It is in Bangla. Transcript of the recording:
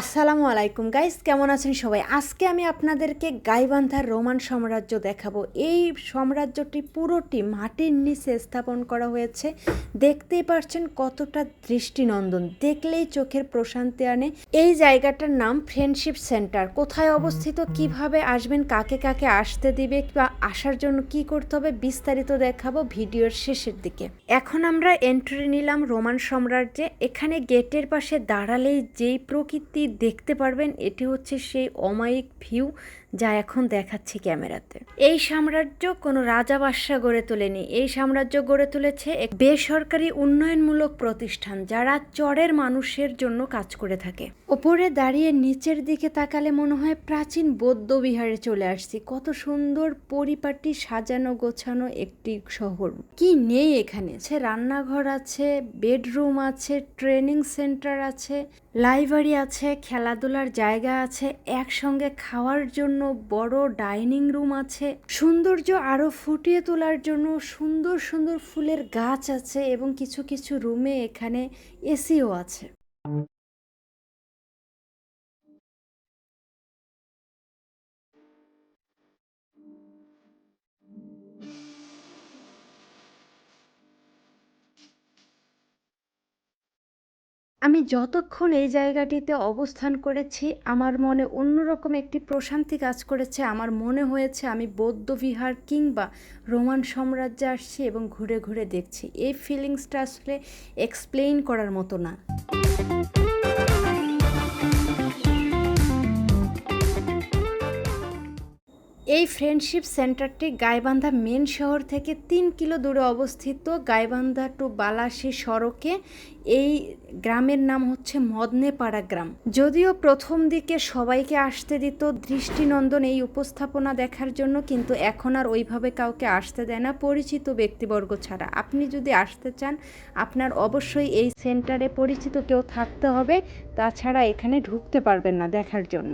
আসসালামু আলাইকুম। গাইস কেমন আছেন সবাই? আজকে আমি আপনাদেরকে গাইবান্ধার রোমান সাম্রাজ্য দেখাবো। এই সাম্রাজ্যটি পুরোটি মাটির নিচে স্থাপন করা হয়েছে। দেখতেই পারছেন কতটা দৃষ্টিনন্দন। দেখলেই চোখের প্রশান্তি আনে। এই জায়গাটার নাম ফ্রেন্ডশিপ সেন্টার কোথায় অবস্থিত, কীভাবে আসবেন, কাকে কাকে আসতে দিবে বা আসার জন্য কি করতে হবে, বিস্তারিত দেখাবো ভিডিওর শেষের দিকে। এখন আমরা এন্ট্রি নিলাম রোমান সাম্রাজ্যে। এখানে গেটের পাশে দাঁড়ালেই যেই প্রকৃতি দেখতে পারবেন, এটি হচ্ছে সেই অমায়িক ভিউ যা এখন দেখাচ্ছি ক্যামেরাতে। এই সাম্রাজ্য কোনো রাজা বাদশাহ গড়ে তোলেনি। এই সাম্রাজ্য গড়ে তুলেছে এক বেসরকারি উন্নয়নমূলক প্রতিষ্ঠান যারা চরের মানুষের জন্য কাজ করে থাকে। ওপরে দাঁড়িয়ে নিচের দিকে তাকালে মনে হয় প্রাচীন বৌদ্ধ বিহারে চলে আসছি। কত সুন্দর পরিপাটি সাজানো গোছানো একটি শহর। কি নেই এখানে? সে রান্নাঘর আছে, বেডরুম আছে, ট্রেনিং সেন্টার আছে। লাইব্রেরি আছে, খেলাধুলার জায়গা আছে, একসঙ্গে খাওয়ার জন্য বড় ডাইনিং রুম আছে, সৌন্দর্য আরও ফুটিয়ে তোলার জন্য সুন্দর সুন্দর ফুলের গাছ আছে এবং কিছু কিছু রুমে এখানে এসিও আছে। আমি যতক্ষণ এই জায়গাটিতে অবস্থান করেছি, আমার মনে অন্যরকম একটি প্রশান্তি কাজ করেছে। আমার মনে হয়েছে আমি বৌদ্ধ বিহার কিংবা রোমান সাম্রাজ্যে আসছি এবং ঘুরে ঘুরে দেখছি। এই ফিলিংসটা আসলে এক্সপ্লেইন করার মতো না। এই ফ্রেন্ডশিপ সেন্টারটি গাইবান্ধা মেন শহর থেকে তিন কিলো দূরে অবস্থিত গাইবান্ধা টু বালাসি সড়কে। এই গ্রামের নাম হচ্ছে মদনেপাড়া গ্রাম। যদিও প্রথম দিকে সবাইকে আসতে দিত দৃষ্টিনন্দন এই উপস্থাপনা দেখার জন্য, কিন্তু এখন আর ওইভাবে কাউকে আসতে দেয় না পরিচিত ব্যক্তিবর্গ ছাড়া। আপনি যদি আসতে চান, আপনার অবশ্যই এই সেন্টারে পরিচিত কেউ থাকতে হবে। তাছাড়া এখানে ঢুকতে পারবেন না দেখার জন্য।